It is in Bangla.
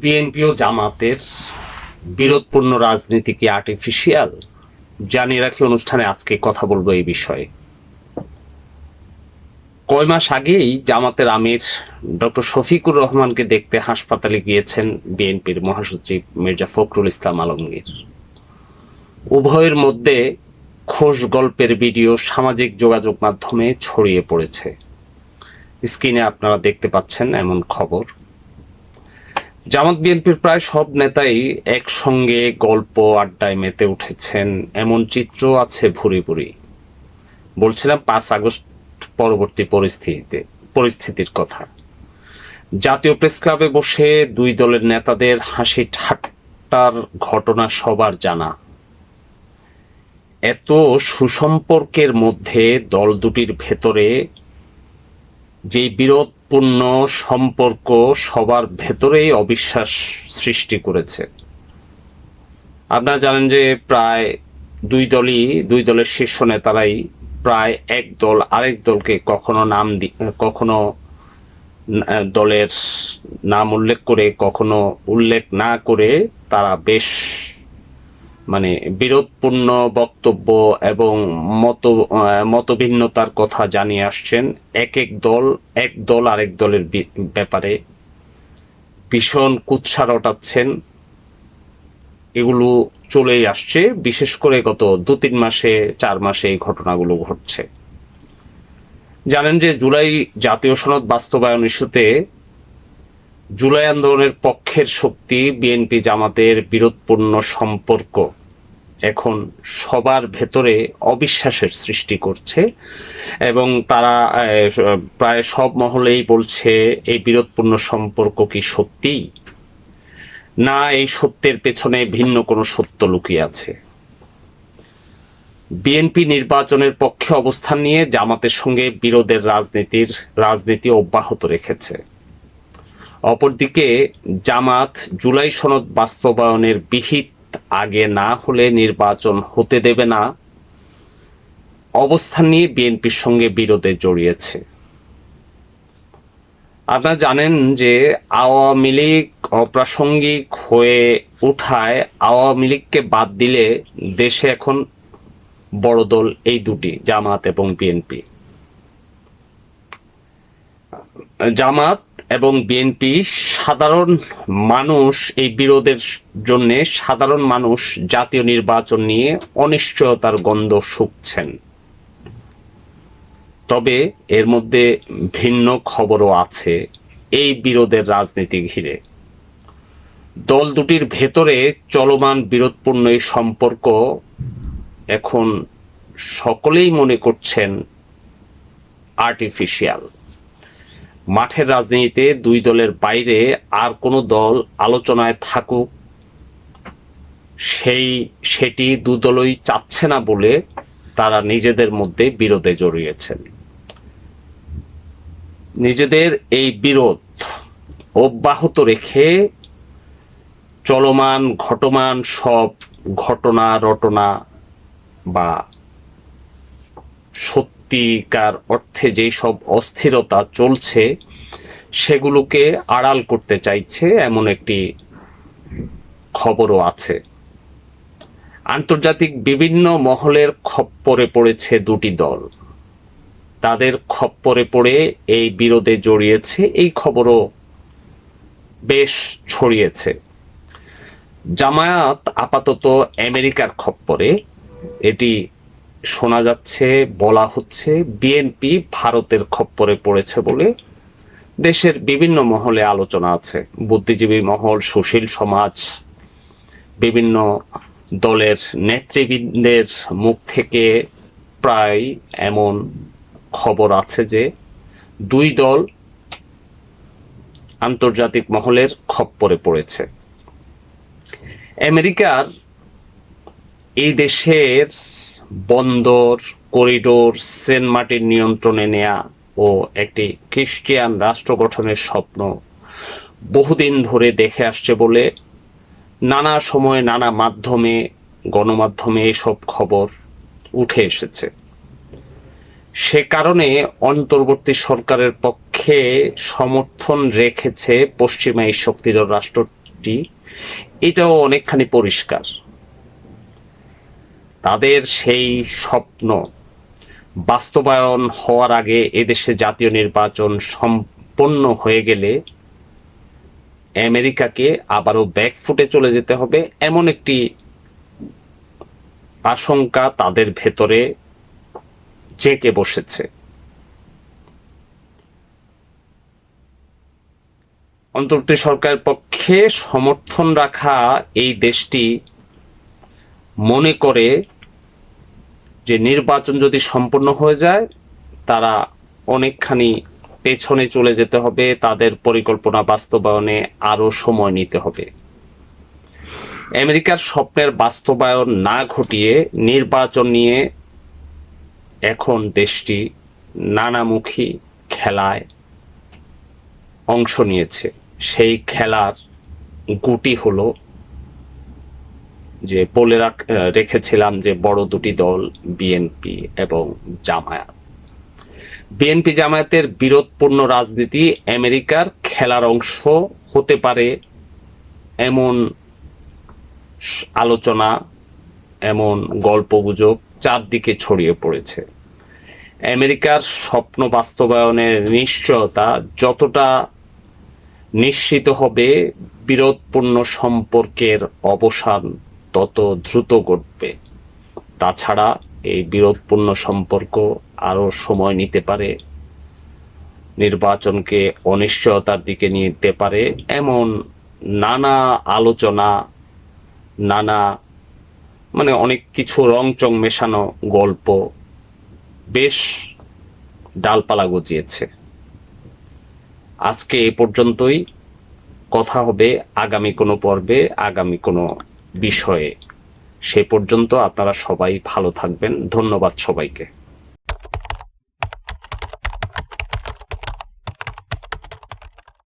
বিএনপি ও জামাতের বিরোধপূর্ণ রাজনীতি কি আর্টিফিশিয়াল জানিয়ে রাখি অনুষ্ঠানে আজকে কথা বলব এই বিষয়ে। কয় মাস আগেই জামাতের আমির ডক্টর শফিকুর রহমানকে দেখতে হাসপাতালে গিয়েছেন বিএনপির মহাসচিব মির্জা ফখরুল ইসলাম আলমগীর। উভয়ের মধ্যে খোশ গল্পের ভিডিও সামাজিক যোগাযোগ মাধ্যমে ছড়িয়ে পড়েছে। স্ক্রিনে আপনারা দেখতে পাচ্ছেন এমন খবর। জামাত বিএনপির প্রায় সব নেতাই একসঙ্গে গল্প আড্ডায় মেতে উঠেছেন। এমন চিত্র আছে ভুরি ভুরি। বলছিলাম পাঁচ আগস্ট পরবর্তী পরিস্থিতিতে, পরিস্থিতির কথা। জাতীয় প্রেস ক্লাবে বসে দুই দলের নেতাদের হাসি ঠাট্টার ঘটনা সবার জানা। এত সুসম্পর্কের মধ্যে দল দুটির ভেতরে যে বিরোধপূর্ণ সম্পর্ক সবার ভেতরেই অবিশ্বাস সৃষ্টি করেছে। আপনারা জানেন যে প্রায় দুই দলই, দুই দলের শীর্ষ নেতারাই প্রায় এক দল আরেক দলকে কখনো নাম দি, কখনো দলের নাম উল্লেখ করে, কখনো উল্লেখ না করে তারা বেশ মানে বিরোধপূর্ণ বক্তব্য এবং মত মতভিন্নতার কথা জানিয়ে আসছেন এক এক দল এক দল আরেক দলের ব্যাপারে। ভীষণ কুৎসা রটাচ্ছেন। এগুলো চলেই আসছে, বিশেষ করে গত দু তিন মাসে, চার মাসে এই ঘটনাগুলো ঘটছে। জানেন যে জুলাই জাতীয় সনদ বাস্তবায়ন ইস্যুতে জুলাই আন্দোলনের পক্ষের শক্তি, বিএনপি জামাতের বিরোধপূর্ণ সম্পর্ক এখন সবার ভেতরে অবিশ্বাসের সৃষ্টি করছে এবং তারা প্রায় সব মহলেই বলছে, এই বিরোধপূর্ণ সম্পর্ক কি সত্যি না, এই সত্যের পেছনে ভিন্ন কোনো সত্য লুকিয়ে আছে। বিএনপি নির্বাচনের পক্ষে অবস্থান নিয়ে জামাতের সঙ্গে বিরোধের রাজনীতির, রাজনীতি অব্যাহত রেখেছে। অপরদিকে জামাত জুলাই সনদ বাস্তবায়নের বিহিত আগে না হলে নির্বাচন হতে দেবে না। অবস্থান নিয়ে বিএনপির সঙ্গে বিরোধে জড়িয়েছে। আপনারা জানেন যে আওয়ামী লীগ অপ্রাসঙ্গিক হয়ে উঠায়। আওয়ামী লীগকে বাদ দিলে দেশে এখন বড় দল এই দুটি, জামাত এবং বিএনপি। জামাত এবং বিএনপি সাধারণ মানুষ এই বিরোধের জন্য সাধারণ মানুষ জাতীয় নির্বাচন নিয়ে অনিশ্চয়তার গন্ধ শুকছেন। তবে এর মধ্যে ভিন্ন খবরও আছে এই বিরোধের রাজনীতি ঘিরে। দল দুটির ভেতরে চলমান বিরোধপূর্ণ এই সম্পর্ক এখন সকলেই মনে করছেন আর্টিফিশিয়াল মাঠের রাজনীতিতে দুই দলের বাইরে আর কোনো দল আলোচনায় থাকুক, সেই, সেটি দুদলই চাচ্ছে না বলে তারা নিজেদের মধ্যে বিরোধে জড়িয়েছেন। নিজেদের এই বিরোধ অব্যাহত রেখে চলমান, ঘটমান সব ঘটনা, রটনা বা সত্যিকার অর্থে যেই সব অস্থিরতা চলছে, সেগুলোকে আড়াল করতে চাইছে এমন একটি খবরও আছে। আন্তর্জাতিক বিভিন্ন মহলের খপ্পরে পড়েছে দুটি দল। তাদের খপ্পরে পড়ে এই বিরোধে জড়িয়েছে, এই খবরও বেশ ছড়িয়েছে। জামায়াত আপাতত আমেরিকার খপ্পরে, এটি শোনা যাচ্ছে, বলা হচ্ছে বিএনপি ভারতের খপ্পরে পড়েছে বলে। দেশের বিভিন্ন মহলে আলোচনা আছে। বুদ্ধিজীবী মহল, সুশীল সমাজ, বিভিন্ন দলের নেতৃবৃন্দের মুখ থেকে প্রায় এমন খবর আছে যে, দুই দল আন্তর্জাতিক মহলের খপ্পরে পড়েছে। আমেরিকার এই দেশের বন্দর, করিডোর, সেন্ট মার্টিন নিয়ন্ত্রণে নেয়া ও একটি খ্রিস্টিয়ান রাষ্ট্র গঠনের স্বপ্ন বহুদিন ধরে দেখে আসছে বলে নানা সময়ে নানা মাধ্যমে, গণমাধ্যমে এসব খবর উঠে এসেছে। সে কারণে অন্তর্বর্তী সরকারের পক্ষে সমর্থন রেখেছে পশ্চিমা এই শক্তিধর রাষ্ট্রটি। এটাও অনেকখানি পরিষ্কার। তাদের সেই স্বপ্ন বাস্তবায়ন হওয়ার আগে এদেশে জাতীয় নির্বাচন সম্পন্ন হয়ে গেলে আমেরিকাকে আবারও ব্যাকফুটে চলে যেতে হবে, এমন একটি আশঙ্কা তাদের ভেতরে জেঁকে বসেছে। অন্তর্বর্তী সরকারের পক্ষে সমর্থন রাখা এই দেশটি মনে করে যে নির্বাচন যদি সম্পন্ন হয়ে যায়, তারা অনেকখানি পেছনে চলে যেতে হবে, তাদের পরিকল্পনা বাস্তবায়নে আরও সময় নিতে হবে। আমেরিকার স্বপ্নের বাস্তবায়ন না ঘটিয়ে নির্বাচন নিয়ে এখন দেশটি নানামুখী খেলায় অংশ নিয়েছে। সেই খেলার গুটি হলো যে বলে রাখ- রেখেছিলাম যে বড় দুটি দল বিএনপি এবং জামায়াত। বিএনপি জামায়াতের বিরোধপূর্ণ রাজনীতি আমেরিকার খেলার অংশ হতে পারে এমন আলোচনা, এমন গল্পগুজব চারদিকে ছড়িয়ে পড়েছে। আমেরিকার স্বপ্ন বাস্তবায়নের নিশ্চয়তা যতটা নিশ্চিত হবে বিরোধপূর্ণ সম্পর্কের অবসান তত দ্রুত ঘটবে। তাছাড়া এই বিরোধপূর্ণ সম্পর্ক আরও সময় নিতে পারে। নির্বাচনকে অনিশ্চয়তার দিকে নিতে পারে এমন নানা আলোচনা, নানা মানে অনেক কিছু রংচং মেশানো গল্প বেশ ডালপালা গজিয়েছে। আজকে এ পর্যন্তই। কথা হবে আগামী কোনো পর্বে, আগামী কোনো বিষয়ে। সে পর্যন্ত আপনারা সবাই ভালো থাকবেন। ধন্যবাদ সবাইকে।